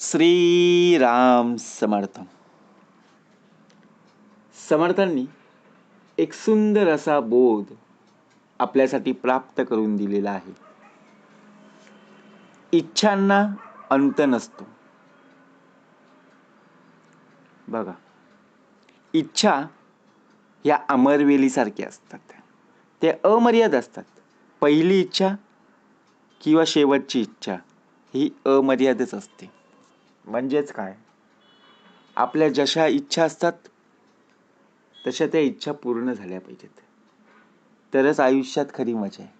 श्रीराम समर्थ समर्थांनी एक सुंदर असा बोध आपल्यासाठी प्राप्त करून दिलेला आहे. इच्छांना अंत नसतो. बघा इच्छा या अमरवेलीसारख्या असतात. ते अमर्याद असतात. पहिली इच्छा किंवा शेवटची इच्छा ही अमर्यादच असते. म्हणजेच काय? आपल्या जशा इच्छा असतात तशा त्या इच्छा पूर्ण झाल्या पाहिजेत. तरच आयुष्यात खरी मजा आहे.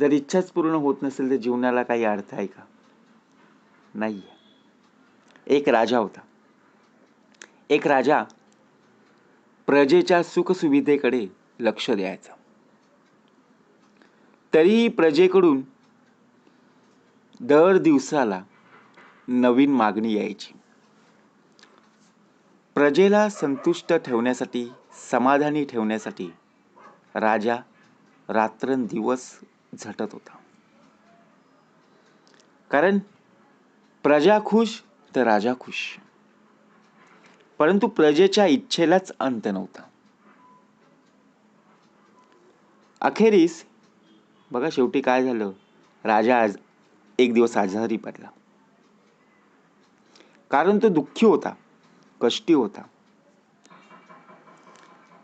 जर इच्छाच पूर्ण होत नसेल तर जीवनाला काही अर्थ आहे का? नाही एक राजा होता. एक राजा प्रजेच्या सुखसुविधेकडे लक्ष द्यायचा. तरीही प्रजेकडून दर दिवसाला नवीन मागणी यायची. प्रजेला संतुष्ट ठेवण्यासाठी समाधानी ठेवण्यासाठी राजा रात्रंदिवस झटत होता. कारण प्रजा खुश तर राजा खुश. परंतु प्रजेच्या इच्छेलाच अंत नव्हता. अखेरीस बघा शेवटी काय झालं? राजा आज एक दिवस आजारी पडला. कारण तो दुःखी होता कष्टी होता.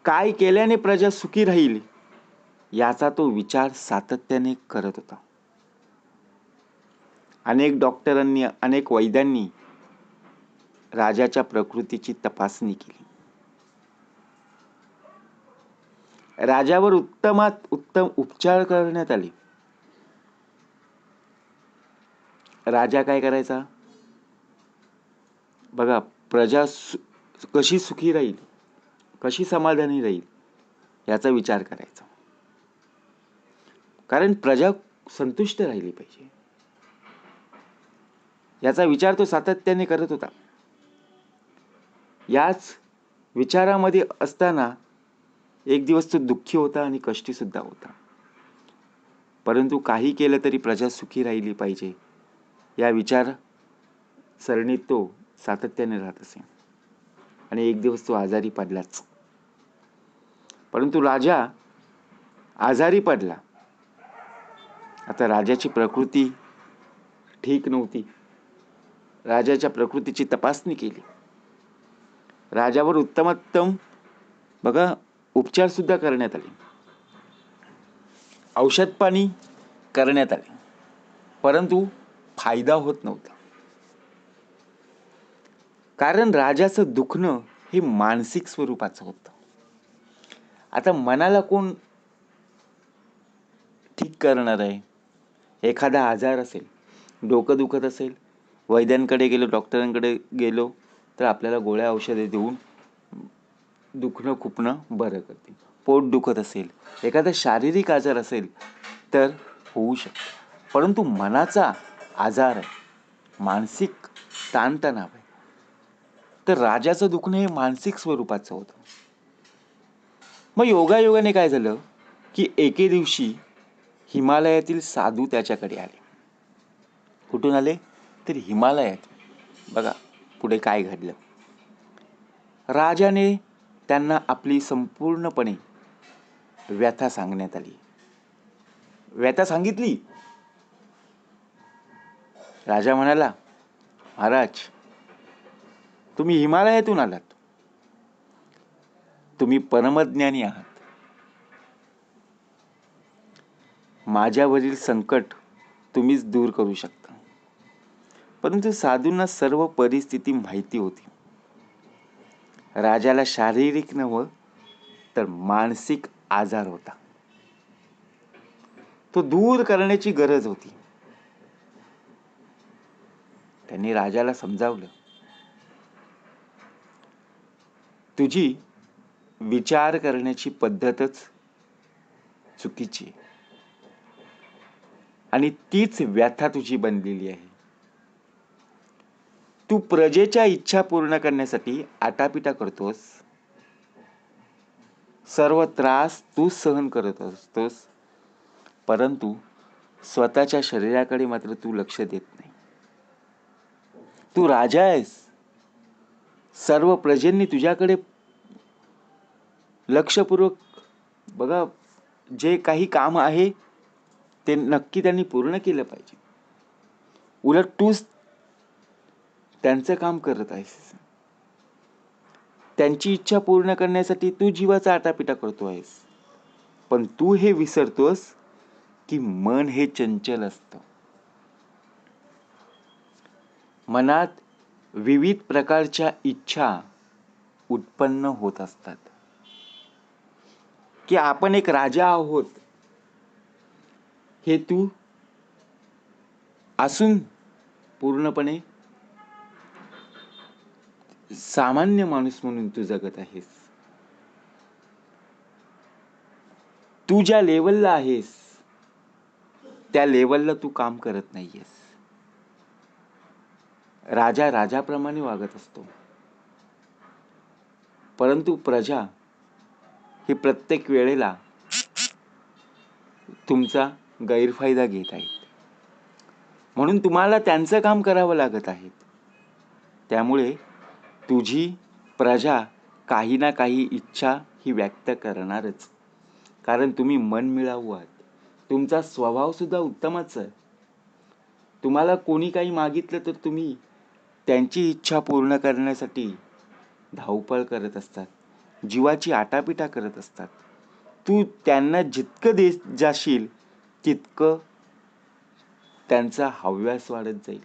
काय केल्याने प्रजा सुखी राहील याचा तो विचार सातत्याने करत होता. अनेक डॉक्टरांनी अनेक वैद्यांनी राजाच्या प्रकृतीची तपासणी केली. राजावर उत्तमात उत्तम उपचार करण्यात आले. राजा काय करायचा? बघा प्रजा सु कशी सुखी राहील? कशी समाधानी राहील? याचा विचार करायचा. कारण प्रजा संतुष्ट राहिली पाहिजे. याचा विचार तो सातत्याने करत होता. याच विचारामध्ये असताना एक दिवस तो दुःखी होता आणि कष्टी सुद्धा होता. परंतु काही केलं तरी प्रजा सुखी राहिली पाहिजे. या विचार सरणीत तो सातत्याने राहत असे. आणि एक दिवस तो आजारी पडलाच. परंतु राजा आजारी पडला. आता राजाची प्रकृती ठीक नव्हती. राजाच्या प्रकृतीची तपासणी केली. राजावर उत्तमोत्तम बघा उपचार सुद्धा करण्यात आले. औषध पाणी करण्यात आले. परंतु फायदा होत नव्हता. कारण राजाचं दुखणं हे मानसिक स्वरूपाचं होतं. आता मनाला कोण ठीक करणार आहे? एखादा आजार असेल डोकं दुखत असेल वैद्यांकडे गेलो डॉक्टरांकडे गेलो तर आपल्याला गोळ्या औषधे देऊन दुखणं खुपणं बरं करतील. पोट दुखत असेल एखादा शारीरिक आजार असेल तर होऊ शकतो. परंतु मनाचा आजार आहे मानसिक ताणतणाव आहे. तर राजाचं दुखणं हे मानसिक स्वरूपाचं होतं. मग योगायोगाने काय झालं? की एके दिवशी हिमालयातील साधू त्याच्याकडे आले. कुठून आले? तर हिमालयात. बघा पुढे काय घडलं? राजाने त्यांना आपली संपूर्णपणे व्यथा सांगण्यात आली. व्यथा सांगितली. राजा म्हणाला महाराज तुम्ही हिमालयातून आलात. तुम्ही परमज्ञानी आहात. माझ्यावरील संकट तुम्हीच दूर करू शकता. परंतु साधूंना सर्व परिस्थिती माहिती होती. राजाला शारीरिक नव्ह तर मानसिक आजार होता. तो दूर करण्याची गरज होती. त्यांनी राजाला समजावलं. तुझी विचार करण्याची पद्धतच चुकीची आणि तीच व्यथा तुझी बनलेली आहे. तू प्रजेच्या इच्छा पूर्ण करण्यासाठी आटापिटा करतोस. सर्व त्रास तू सहन करत असतोस. परंतु स्वतःच्या शरीराकडे मात्र तू लक्ष देत नाही. तू राजा आहेस. सर्व प्रजेंनी तुझ्याकडे लक्षपूर्वक बघा जे काही काम आहे ते नक्की त्यांनी पूर्ण केलं पाहिजे. उलट तूच त्यांचं काम करत आहेस. त्यांची इच्छा पूर्ण करण्यासाठी तू जीवाचा आटापिटा करतो आहेस. पण तू हे विसरतोस की मन हे चंचल असतं. मनात विविध प्रकारच्या इच्छा उत्पन्न होत असतात. की आपण एक राजा आहोत. हे तू असून पूर्णपणे सामान्य माणूस म्हणून तू जगत आहेस. तू ज्या लेवलला आहेस त्या लेवलला तू काम करत नाहीयेस. राजा राजाप्रमाणे वागत असतो. परंतु प्रजा ही प्रत्येक वेळेला तुमचा गैरफायदा घेत आहेत. म्हणून तुम्हाला त्यांचं काम करावं लागत आहे त्यामुळे तुझी प्रजा काही ना काही इच्छा ही व्यक्त करणारच. कारण तुम्ही मन मिळावू आहात. तुमचा स्वभावसुद्धा उत्तमच आहे. तुम्हाला कोणी काही मागितलं तर तुम्ही त्यांची इच्छा पूर्ण करण्यासाठी धावपळ करत असतात. जीवाची आटापिटा करत असतात. तू त्यांना जितकं दे जाशील तितकं त्यांचा हव्यास वाढत जाईल.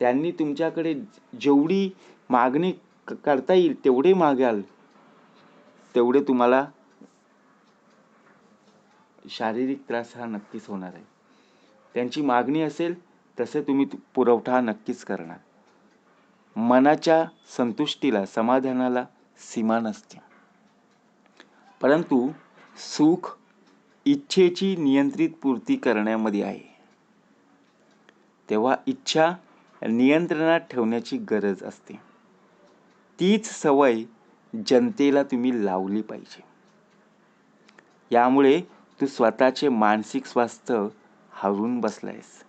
त्यांनी तुमच्याकडे जेवढी मागणी क- करता येईल तेवढे मागाल तेवढे तुम्हाला शारीरिक त्रास हा नक्कीच होणार आहे. त्यांची मागणी असेल तसे तुम्ही पुरवठा नक्कीच करणार. मनाच्या संतुष्टीला समाधानाला सीमा नसते परंतु सुख इच्छेची नियंत्रित पूर्ती करण्यामध्ये आहे. तेव्हा इच्छा नियंत्रणात ठेवण्याची गरज असते. तीच सवय जनतेला तुम्ही लावली पाहिजे. यामुळे तू स्वतःचे मानसिक स्वास्थ्य हरून बसलायस.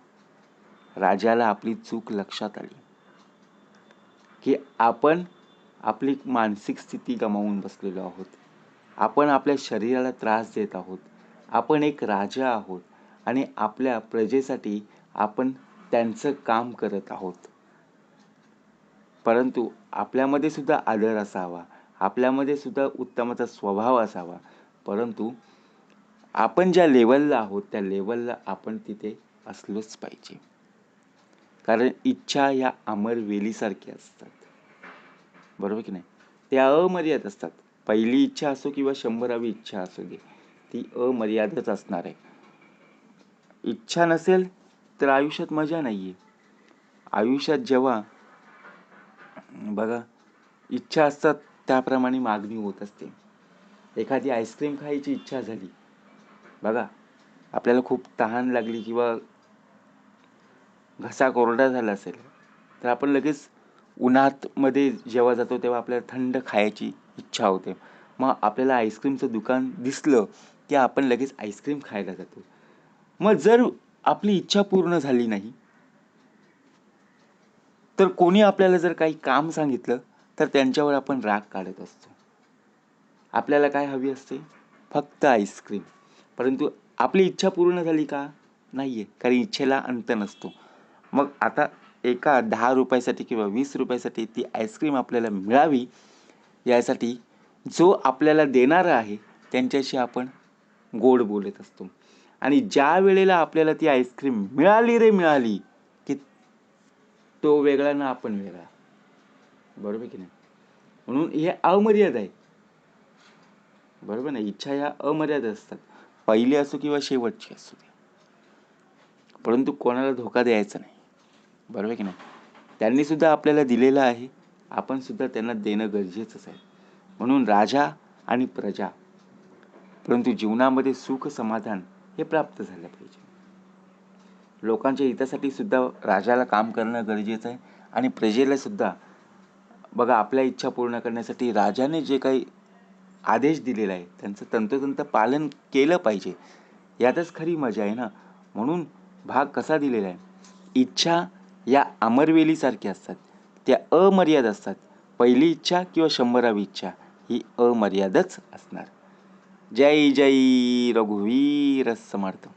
राजाला आपली चूक लक्षात आली. की आपण आपली मानसिक स्थिती गमावून बसलेलो आहोत. आपण आपल्या शरीराला त्रास देत आहोत. आपण एक राजा आहोत आणि आपल्या प्रजेसाठी आपण त्यांचं काम करत आहोत. परंतु आपल्यामध्ये सुद्धा आदर असावा. आपल्यामध्ये सुद्धा उत्तमाचा स्वभाव असावा. परंतु आपण ज्या लेवलला आहोत त्या लेवलला आपण तिथे असलोच पाहिजे. कारण इच्छा ह्या अमर वेलीसारख्या असतात. बरोबर की नाही? त्या अमर्याद असतात. पहिली इच्छा असो किंवा शंभरावी इच्छा असू दे ती अमर्यादच असणार आहे. इच्छा नसेल तर आयुष्यात मजा नाही आहे आयुष्यात जेव्हा बघा इच्छा असतात त्याप्रमाणे मागणी होत असते. एखादी आईस्क्रीम खायची इच्छा झाली बघा आपल्याला खूप तहान लागली किंवा घसा कोरडा झाला असेल तर आपण लगेच उन्हात मध्ये जेव्हा जातो तेव्हा आपल्याला थंड खायची इच्छा होते. मग आपल्याला आईस्क्रीमचं दुकान दिसलं की आपण लगेच आईस्क्रीम खायला जातो. मग जर आपली इच्छा पूर्ण झाली नाही तर कोणी आपल्याला जर काही काम सांगितलं तर त्यांच्यावर आपण राग काढत असतो. आपल्याला काय हवी असते? फक्त आईस्क्रीम. परंतु आपली इच्छा पूर्ण झाली का? नाही आहे कारण इच्छेला अंत नसतो. मग आता एका दहा रुपयासाठी किंवा वीस रुपयासाठी ती आईस्क्रीम आपल्याला मिळावी यासाठी जो आपल्याला देणारा आहे त्यांच्याशी आपण गोड बोलत असतो. आणि ज्या वेळेला आपल्याला ती आईस्क्रीम मिळाली रे मिळाली की तो वेगळा ना आपण वेगळा. बरोबर की नाही? म्हणून हे अमर्याद आहे. बरोबर ना इच्छा ह्या अमर्याद असतात. पहिली असो किंवा शेवटची असो दे. परंतु कोणाला धोका द्यायचा नाही. बरोबर की नाही? त्यांनी सुद्धा आपल्याला दिलेलं आहे. आपण सुद्धा त्यांना देणं गरजेचंच आहे. म्हणून राजा आणि प्रजा परंतु जीवनामध्ये सुख समाधान हे प्राप्त झालं पाहिजे. लोकांच्या हितासाठी सुद्धा राजाला काम करणं गरजेचं आहे आणि प्रजेला सुद्धा. बघा आपल्या इच्छा पूर्ण करण्यासाठी राजाने जे काही आदेश दिलेला आहे त्यांचं तंतोतंत पालन केलं पाहिजे. यातच खरी मजा आहे ना? म्हणून भाग कसा दिलेला आहे? इच्छा या अमरवेलीसारख्या असतात. त्या अमर्याद असतात. पहिली इच्छा किंवा शंभरावी इच्छा ही अमर्यादच असणार. जय जय रघुवीर समर्थ.